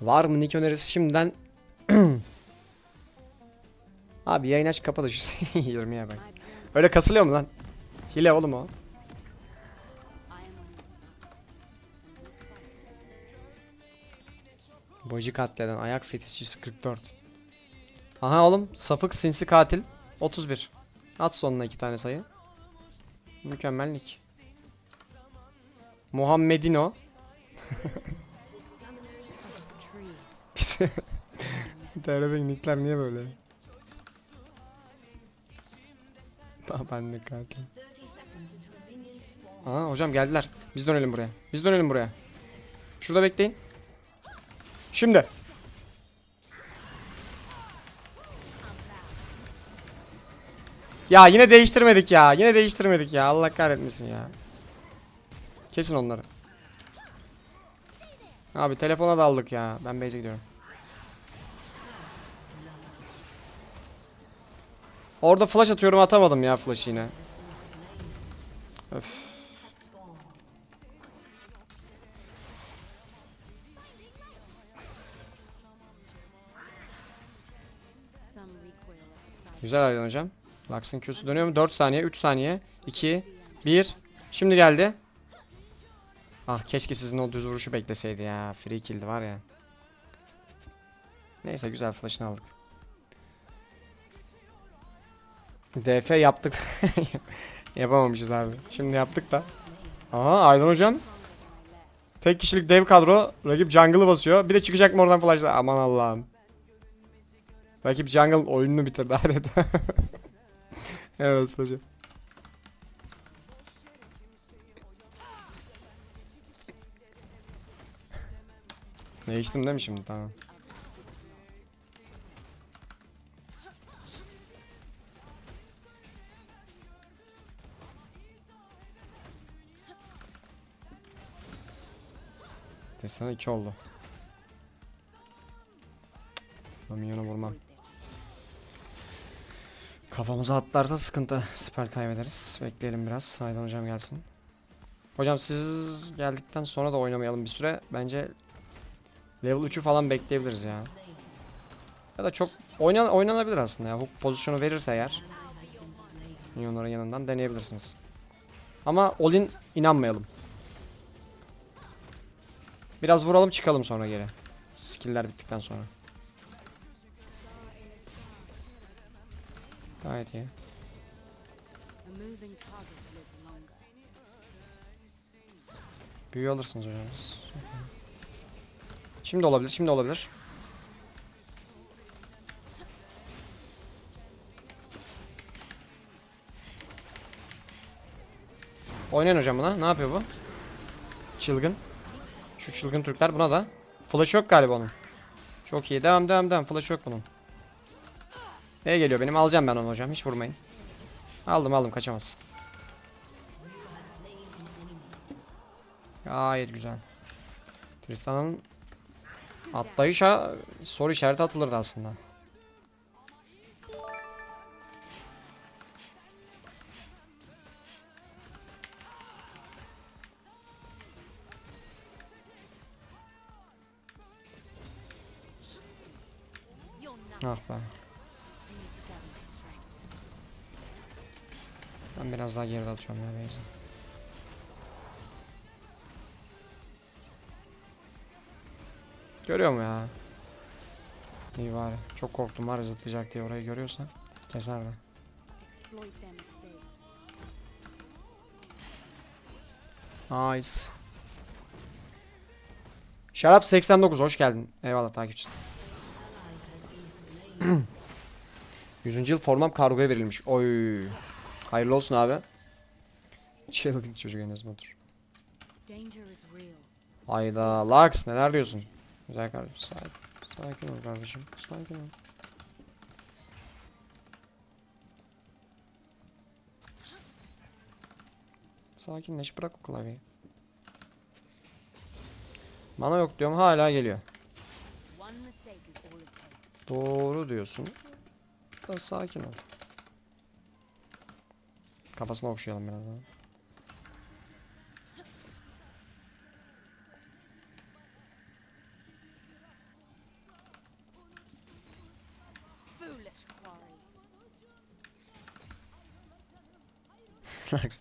Var mı nick önerisi şimdiden? Abi yayın aç kapa da şu 20'ye bak. Öyle kasılıyor mu lan? Hile oğlum o. Bacı katleden ayak fetişçisi 44. Aha oğlum sapık sinsi katil 31. At sonuna iki tane sayı. Mükemmellik. Muhammedino. TR'deki nickler niye böyle? Ben de katil. Aa hocam geldiler. Biz dönelim buraya. Biz dönelim buraya. Şurada bekleyin. Şimdi. Ya yine değiştirmedik ya. Yine değiştirmedik ya. Allah kahretmesin ya. Kesin onları. Abi telefona daldık ya. Ben base'e gidiyorum. Orada flash atıyorum atamadım ya flash yine. Öf. Güzel aydın hocam. Lux'ın Q'su dönüyor mu? 4 saniye, 3 saniye, 2, 1. Şimdi geldi. Ah keşke sizin o düz vuruşu bekleseydi ya. Free kill'di var ya. Neyse güzel flash'ını aldık. DF yaptık. Yapamamışız abi. Şimdi yaptık da. Aha Aydın hocam. Tek kişilik dev kadro. Rakip jungle'ı basıyor. Bir de çıkacak mı oradan flash'la? Aman Allah'ım. Rakip jungle oyununu bitirdi adeta. evet hocam. Değiştim değil mi şimdi? Tamam. Tesla 2 oldu. Ben minyonu vurmam. Kafamıza atlarsa sıkıntı. Spell kaybederiz. Bekleyelim biraz. Haydan hocam gelsin. Hocam siz geldikten sonra da oynamayalım bir süre. Bence level 3'ü falan bekleyebiliriz ya. Ya da çok oynan oynanabilir aslında ya. Hook pozisyonu verirse eğer. Minyonların yanından deneyebilirsiniz. Ama all-in inanmayalım. Biraz vuralım çıkalım sonra geri. Skill'ler bittikten sonra. Gayet iyi. Büyü alırsınız hocam. Şimdi olabilir, şimdi olabilir. Oynayın hocam buna. Ne yapıyor bu? Çılgın. Şu çılgın Türkler buna da. Flash yok galiba onun. Çok iyi. Devam devam devam. Flash yok bunun. Neye geliyor benim? Alacağım ben onu hocam. Hiç vurmayın. Aldım aldım. Kaçamaz. Gayet güzel. Tristan'ın atlayışa soru işareti atılırdı aslında. Ah be. Ben biraz daha geride atıyorum ya base'i. Görüyor mu ya? İyi bari. Çok korktum var ya zıplayacak diye orayı görüyorsa. Keser de. Nice. Şarap 89 hoş geldin. Eyvallah takipçi. 100. yıl formam kargoya verilmiş. Oy. Hayırlı olsun abi. Çılgın çocuk Enes Batur. Hayda Lux neler diyorsun? Güzel kardeşim sakin. Sakin ol kardeşim. Sakin ol. Sakinleş bırak o klavyeyi. Mana yok diyorum hala geliyor. Doğru diyorsun. Da sakin ol. Kafasına okşayalım biraz daha.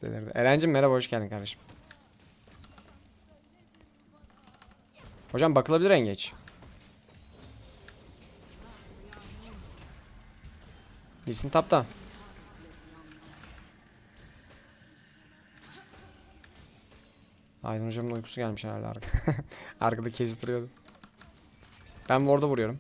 Delirdi. Eren'cim merhaba hoş geldin kardeşim. Hocam bakılabilir en geç. Lisin tapta. Aydın hocamın uykusu gelmiş herhalde arka. Arkada kezdiriyordu. Ben ward'a vuruyorum.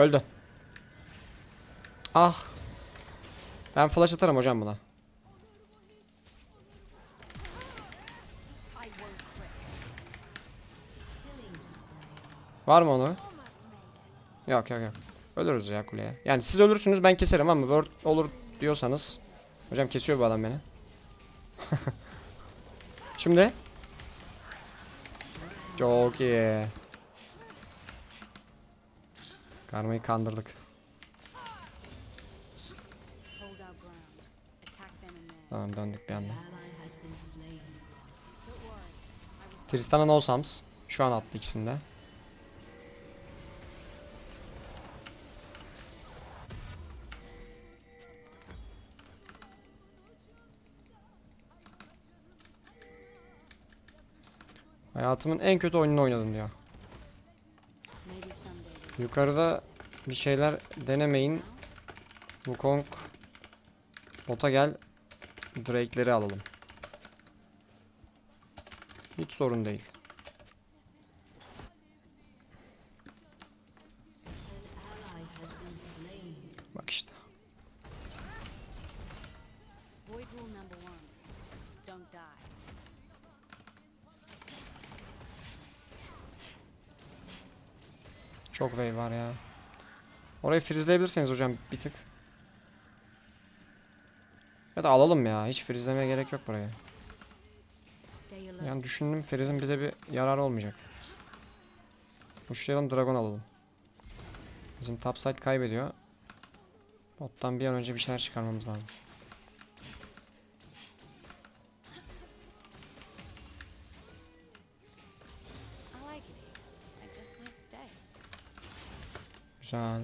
Öldü. Ah. Ben flash atarım hocam buna. Var mı onu? Yok yok yok. Ölürüz ya kuleye. Yani siz ölürsünüz ben keserim ama word olur diyorsanız. Hocam kesiyor bu adam beni. Şimdi. Çok iyi. Karmayı kandırdık. Tamam döndük bir anda. Tristan'a no sums. Şu an attı ikisinde. Hayatımın en kötü oyununu oynadım diyor. Yukarıda bir şeyler denemeyin. Wukong bota gel. Drake'leri alalım. Hiç sorun değil. Çok wave var ya. Orayı freezeleyebilirseniz hocam bir tık. Ya da alalım ya. Hiç freezelemeye gerek yok buraya. Yani düşündüm freeze'in bize bir yararı olmayacak. Uçlayalım dragon alalım. Bizim topside kaybediyor. Bottan bir an önce bir şeyler çıkarmamız lazım. Güzel.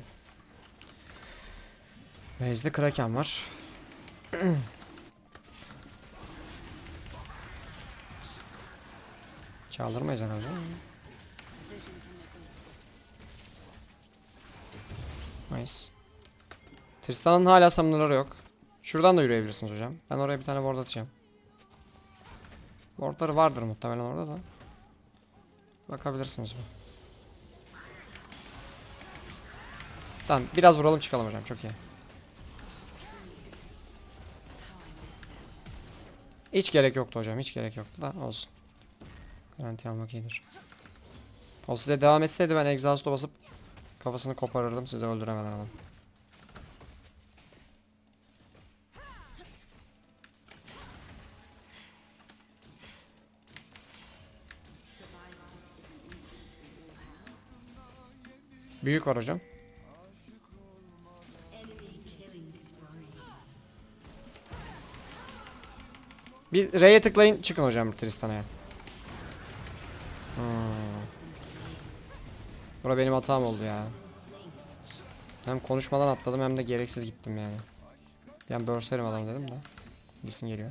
Base'de Kraken var. Çaldırmayız herhalde. Vision from the Nice. Tristan'ın hala summoner'ları yok. Şuradan da yürüyebilirsiniz hocam. Ben oraya bir tane ward atacağım. Wardları vardır muhtemelen orada da. Bakabilirsiniz bu. Tamam biraz vuralım çıkalım hocam çok iyi. Hiç gerek yoktu hocam hiç gerek yoktu da olsun. Garanti almak iyidir. O size devam etseydi ben exhaust'a basıp kafasını koparırdım sizi öldüremeden adam. Büyük var hocam. Bir R'ye tıklayın çıkın hocam Tristan'a. Hmm. Bura benim hatam oldu ya. Hem konuşmadan atladım hem de gereksiz gittim yani. Yani börserim adam dedim de. Bilsin geliyor.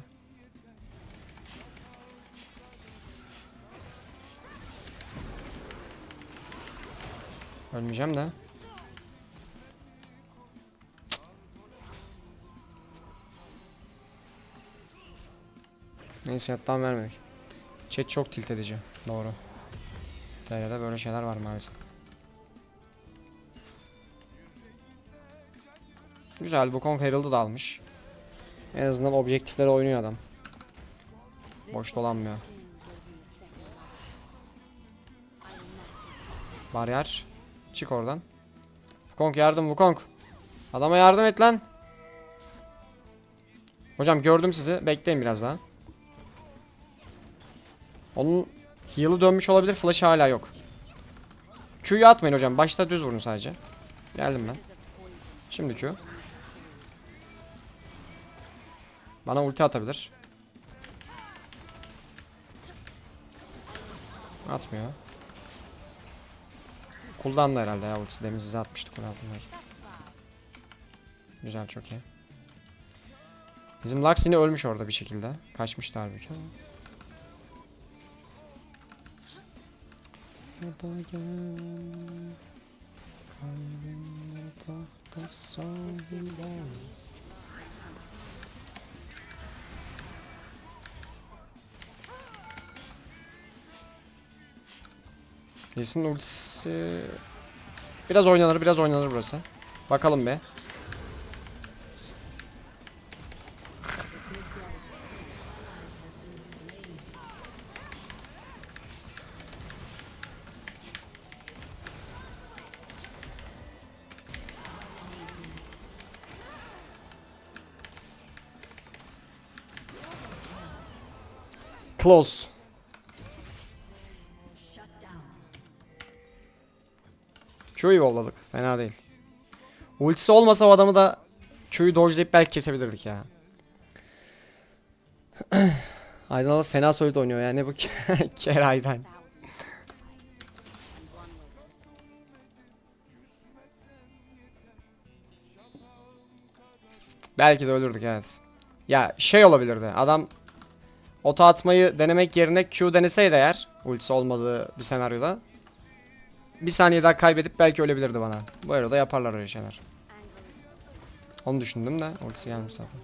Ölmeyeceğim de. Neyse yattan vermedik. Chat çok tilt edici. Doğru. TR'de böyle şeyler var maalesef. Güzel bu Kong Herald'ı da almış. En azından objektiflere oynuyor adam. Boş dolanmıyor. Bariyer. Çık oradan. Wukong yardım Wukong. Adama yardım et lan. Hocam gördüm sizi. Bekleyin biraz daha. Onun heal'ı dönmüş olabilir. Flash hala yok. Q'yu atmayın hocam. Başta düz vurun sadece. Geldim ben. Şimdi Q. Bana ulti atabilir. Atmıyor. Kullandı herhalde ya ultisi demin size atmıştık onu. Güzel çok iyi. Bizim Lux yine ölmüş orada bir şekilde. Kaçmıştı halbuki. Gel, kalbimde tahta sahilden. Lee'sin ultisi... Biraz oynanır, biraz oynanır burası. Bakalım be. Close. Q'yu yolladık. Fena değil. Ultisi olmasa o adamı da Q'yu dodge'layıp belki kesebilirdik ya. Aydan fena solid oynuyor yani bu Keray'dan. Belki de ölürdük evet. Ya şey olabilirdi. Adam oto atmayı denemek yerine Q deneseydi eğer ultisi olmadığı bir senaryoda bir saniye daha kaybedip belki ölebilirdi bana. Bu arada yaparlar öyle şeyler. Onu düşündüm de ultisi gelmiş zaten.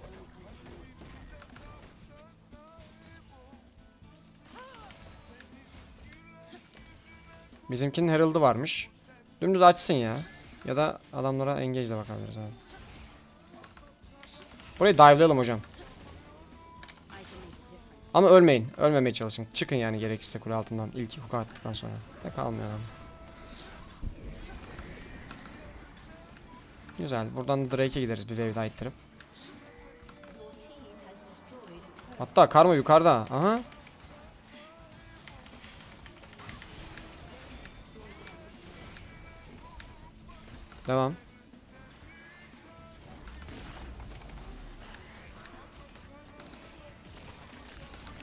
Bizimkinin Herald'ı varmış. Dümdüz açsın ya. Ya da adamlara engage ile bakabiliriz abi. Burayı dive'layalım hocam. Ama ölmeyin. Ölmemeye çalışın. Çıkın yani gerekirse kule altından. İlk hook attıktan sonra. Ne kalmıyor adam. Güzel. Buradan Drake'e gideriz bir wave daha ittirip. Hatta karma yukarıda. Aha. Devam.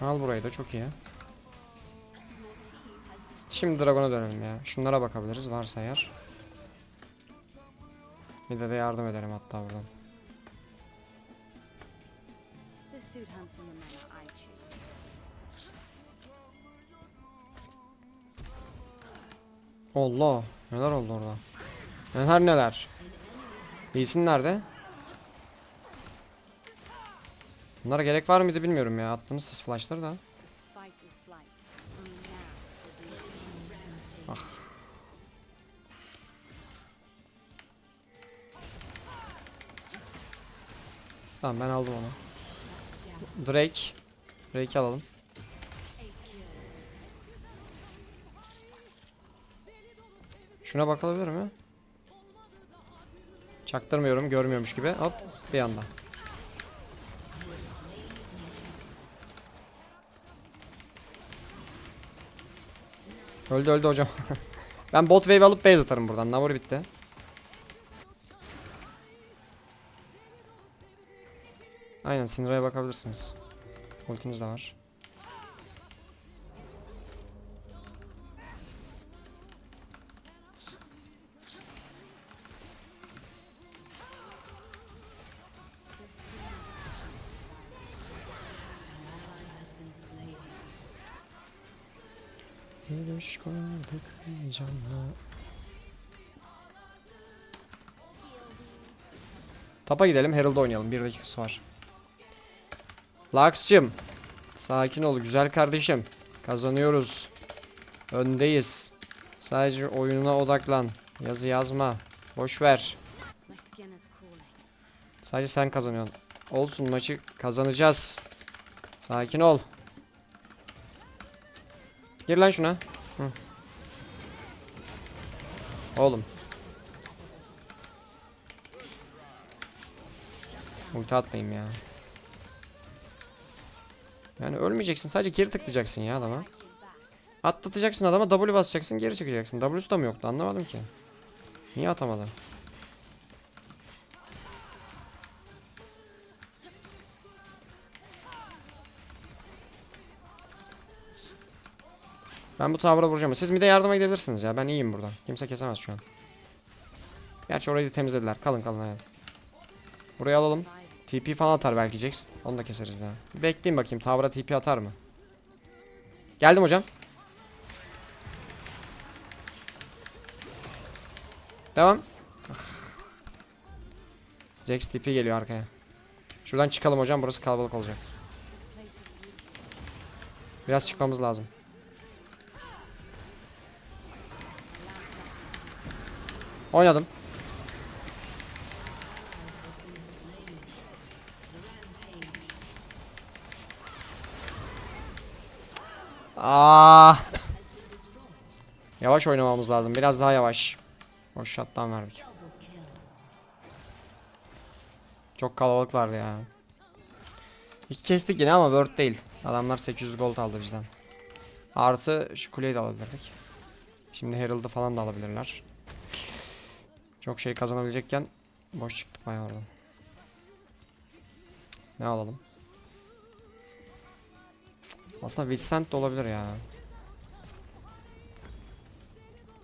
Al burayı da çok iyi. Şimdi Dragon'a dönelim ya. Şunlara bakabiliriz varsa eğer. Bir de de yardım edelim hatta buradan. Allah. Neler oldu orada? Neler neler. İyisin nerede? Bunlara gerek var mıydı bilmiyorum ya. Attığınız siz flashları da. We Tamam ben aldım onu. Drake. Drake'i alalım. Şuna bakılabilir mi? Çaktırmıyorum, görmüyormuş gibi. Hop, bir anda. Öldü öldü hocam. ben bot wave alıp base atarım buradan. Navur bitti. Aynen Syndra'ya bakabilirsiniz. Ultimiz de var. Canla. Tapa gidelim, Herald'da oynayalım. Bir dakikası var. Lux'cım. Sakin ol güzel kardeşim. Kazanıyoruz. Öndeyiz. Sadece oyununa odaklan. Yazı yazma. Boş ver. Sadece sen kazanıyorsun. Olsun maçı kazanacağız. Sakin ol. Gir lan şuna. Hı. Oğlum. Ulti atmayayım ya. Yani ölmeyeceksin. Sadece geri tıklayacaksın ya adama. Atlatacaksın adama W basacaksın geri çekeceksin. W'su da mı yoktu anlamadım ki. Niye atamadı? Ben bu tower'a vuracağım. Siz bir de yardıma gidebilirsiniz ya. Ben iyiyim burada. Kimse kesemez şu an. Gerçi orayı da temizlediler. Kalın kalın hayal. Burayı alalım. TP falan atar belki Jax. Onu da keseriz bir daha. Bekleyin bakayım. Tower'a TP atar mı? Geldim hocam. Devam. Jax TP geliyor arkaya. Şuradan çıkalım hocam. Burası kalabalık olacak. Biraz çıkmamız lazım. Oynadım. Aa. Yavaş oynamamız lazım. Biraz daha yavaş. Boş shot'tan verdik. Çok kalabalık vardı ya. İki kestik yine ama word değil. Adamlar 800 gold aldı bizden. Artı şu kuleyi de alabilirdik. Şimdi Herald'ı falan da alabilirler. Çok şey kazanabilecekken boş çıktık bayağı oradan. Ne alalım? Aslında Vincent de olabilir ya.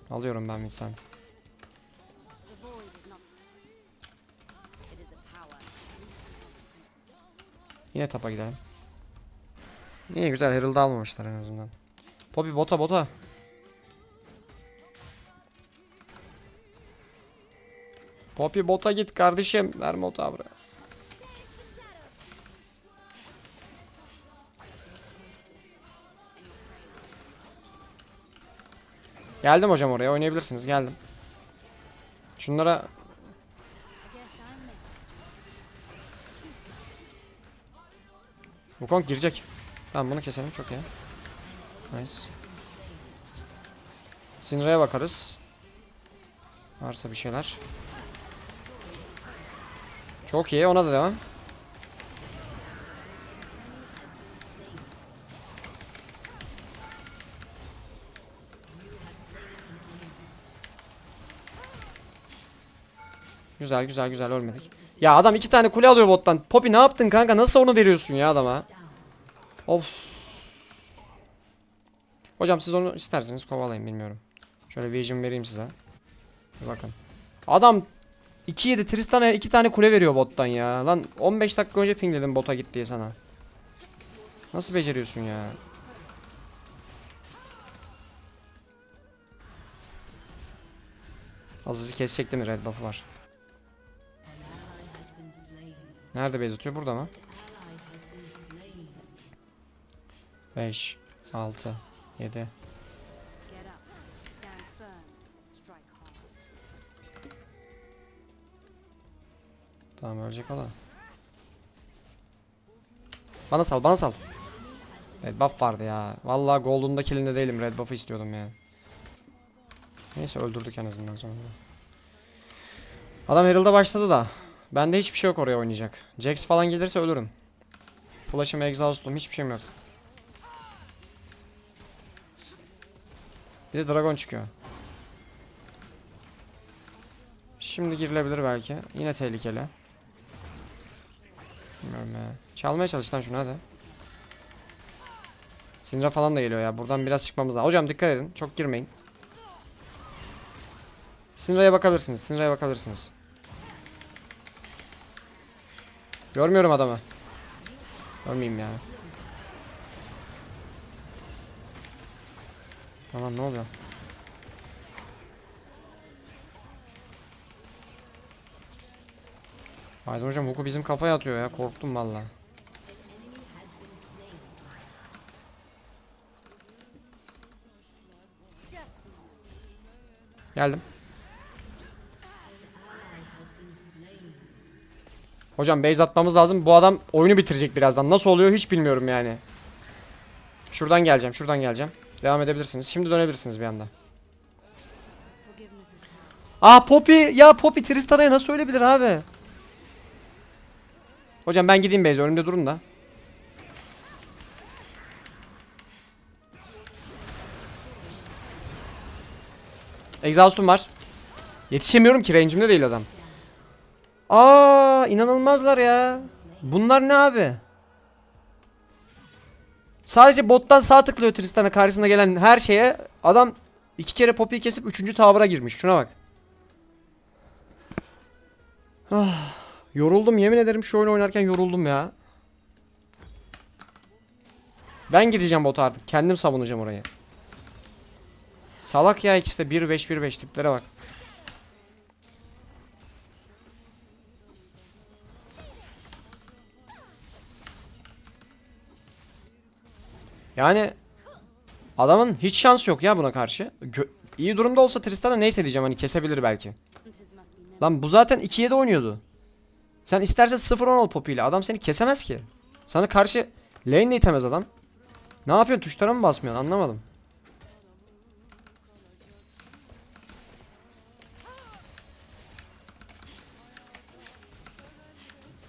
Alıyorum ben Vincent. Yine tapa gidelim. İyi güzel Herald'ı almamışlar en azından. Poppy bota bota. Poppy bota git kardeşim. Verme o tavrı. Geldim hocam oraya oynayabilirsiniz geldim. Şunlara. Wukong girecek. Tamam bunu keselim çok iyi. Nice. Syndra'ya bakarız. Varsa bir şeyler. Çok iyi ona da devam. Güzel güzel güzel ölmedik. Ya adam iki tane kule alıyor bottan. Poppy ne yaptın kanka? Nasıl onu veriyorsun ya adama? Of. Hocam siz onu isterseniz kovalayın bilmiyorum. Şöyle vision vereyim size. Bir bakın. Adam 2-7 Tristan'a 2 tane kule veriyor bottan ya. Lan 15 dakika önce pingledim bota git sana. Nasıl beceriyorsun ya? Aziz'i kesecekti mi red buff'ı var. Nerede base atıyor? Burada mı? 5 6 7 Tamam ölecek o. Bana sal, bana sal. Red buff vardı ya. Vallahi Golden'da killinde değilim. Red buff'ı istiyordum ya. Neyse öldürdük en azından sonunda. Adam Herald'a başladı da. Bende hiçbir şey yok oraya oynayacak. Jax falan gelirse ölürüm. Flash'ım, exhaust'um hiçbir şeyim yok. Bir de Dragon çıkıyor. Şimdi girilebilir belki. Yine tehlikeli. Bilmiyorum ya. Çalmaya çalış lan şunu hadi. Syndra falan da geliyor ya. Buradan biraz çıkmamız lazım. Hocam dikkat edin. Çok girmeyin. Syndra'ya bakabilirsiniz. Syndra'ya bakabilirsiniz. Görmüyorum adamı. Görmeyeyim ya. Aman ne oluyor? Aydın hocam Huku bizim kafaya atıyor ya. Korktum valla. Geldim. Hocam base atmamız lazım. Bu adam oyunu bitirecek birazdan. Nasıl oluyor hiç bilmiyorum yani. Şuradan geleceğim, şuradan geleceğim. Devam edebilirsiniz. Şimdi dönebilirsiniz bir anda. Aa Poppy! Ya Poppy Tristana'ya nasıl ölebilir abi? Hocam ben gideyim base. Önümde durun da. Exhaust'um var. Yetişemiyorum ki range'imde değil adam. Aa inanılmazlar ya. Bunlar ne abi? Sadece bottan sağ tıklıyor Tristan'a karşısına gelen her şeye. Adam iki kere Poppy'yi kesip üçüncü tower'a girmiş. Şuna bak. Ah, yoruldum yemin ederim şu oyunu oynarken yoruldum ya. Ben gideceğim bota artık. Kendim savunacağım orayı. Salak ya ikisi de 1-5-1-5 tiplere bak. Yani adamın hiç şansı yok ya buna karşı. Gö- iyi durumda olsa Tristan'a neyse diyeceğim hani kesebilir belki. Lan bu zaten 2-7 oynuyordu. Sen istersen 0-10 ol Poppy ile. Adam seni kesemez ki. Sana karşı lane de itemez adam. Ne yapıyorsun? Tuşlara mı basmıyorsun? Anlamadım.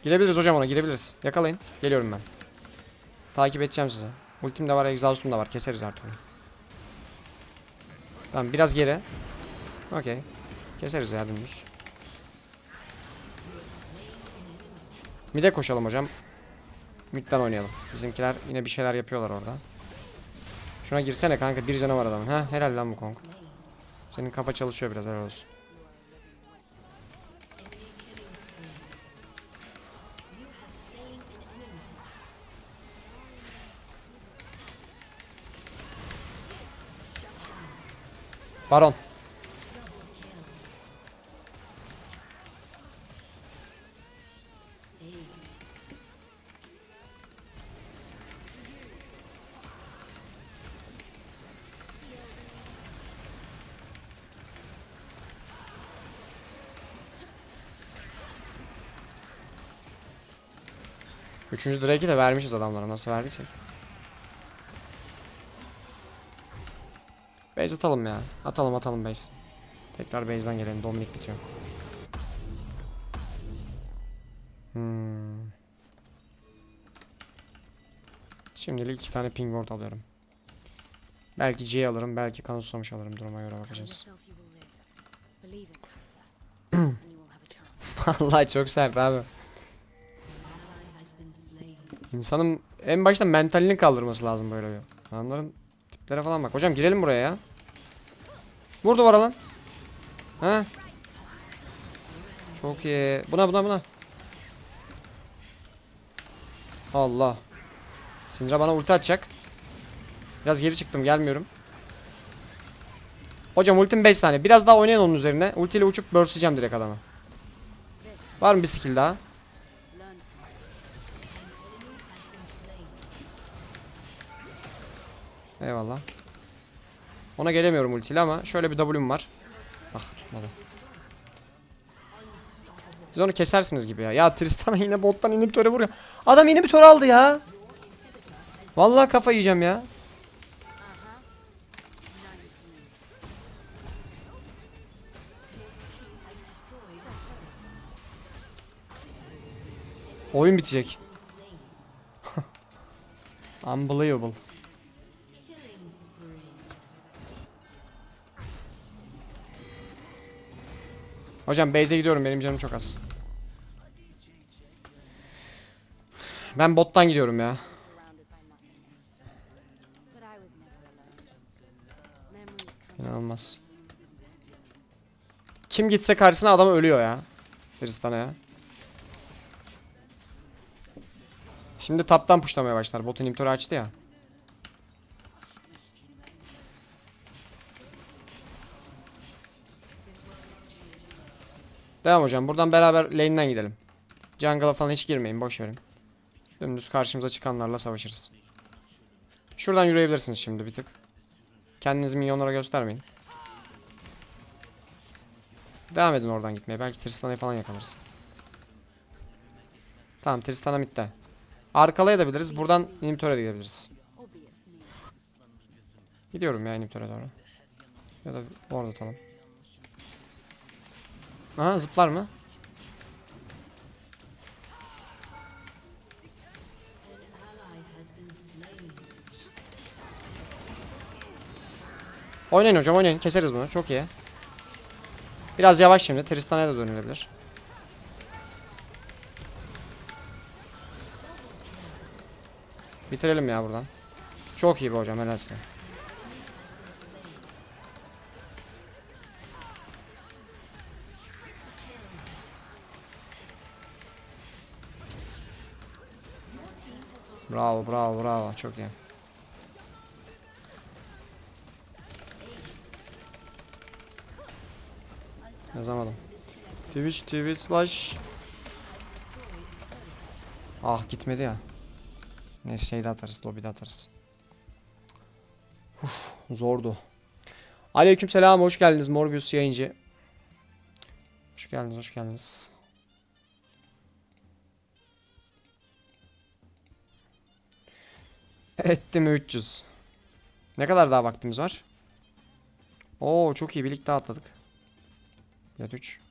Girebiliriz hocam ona girebiliriz. Yakalayın. Geliyorum ben. Takip edeceğim sizi. Ultim de var, exhaust'um da var. Keseriz artık onu. Tamam biraz geri. Okey. Keseriz ya dümdüz. Mid'e koşalım hocam. Mid'den oynayalım. Bizimkiler yine bir şeyler yapıyorlar orada. Şuna girsene kanka bir canı var adamın. Ha helal lan bu Kong. Senin kafa çalışıyor biraz helal olsun. Baron. Üçüncü Drake'i de vermişiz adamlara. Nasıl verdiysek. Base atalım ya. Atalım atalım base. Tekrar base'den gelelim. Dominik bitiyor. Hmm. Şimdilik iki tane ping ward alıyorum. Belki C'yi alırım, belki kanı susamış alırım. Duruma göre bakacağız. Vallahi çok sert abi. İnsanın en başta mentalini kaldırması lazım böyle bir. Adamların tiplere falan bak. Hocam girelim buraya ya. Vur duvara lan. Ha? Çok iyi. Buna buna buna. Allah. Syndra bana ulti atacak. Biraz geri çıktım gelmiyorum. Hocam ultim 5 saniye. Biraz daha oynayın onun üzerine. Ultiyle uçup burstlayacağım direkt adama. Var mı bir skill daha? Eyvallah. Ona gelemiyorum ultiyle ama şöyle bir W'm var. Ah tutmadı. Siz onu kesersiniz gibi ya. Ya Tristan'a yine bottan inhibitöre vuruyor. Adam inhibitör aldı ya. Vallahi kafa yiyeceğim ya. Oyun bitecek. Unbelievable. Hocam base'e gidiyorum benim canım çok az. Ben bottan gidiyorum ya. İnanılmaz. Kim gitse karşısına adam ölüyor ya. Tristan'a ya. Şimdi taptan puşlamaya başlar. Bot inhibitörü açtı ya. Devam hocam. Buradan beraber lane'den gidelim. Jungle'a falan hiç girmeyin. Boş verin. Dümdüz karşımıza çıkanlarla savaşırız. Şuradan yürüyebilirsiniz şimdi bir tık. Kendinizi minyonlara göstermeyin. Devam edin oradan gitmeye. Belki Tristana'yı falan yakalarız. Tamam Tristana midde. Arkalayabiliriz. Buradan inhibitöre de gidebiliriz. Gidiyorum ya inhibitöre doğru. Ya da orada atalım. Aha zıplar mı? Oynayın hocam oynayın. Keseriz bunu. Çok iyi. Biraz yavaş şimdi. Tristana'ya da dönülebilir. Bitirelim ya buradan. Çok iyi be hocam helal size. Bravo bravo bravo çok iyi. Yazamadım. Twitch TV slash Ah gitmedi ya. Neyse şeyde atarız, lobide atarız. Uf, zordu. Aleykümselam, hoş geldiniz Morbius yayıncı. Hoş geldiniz, hoş geldiniz. Etti mi 300? Ne kadar daha vaktimiz var? Oo çok iyi birlikte atladık. Evet 3.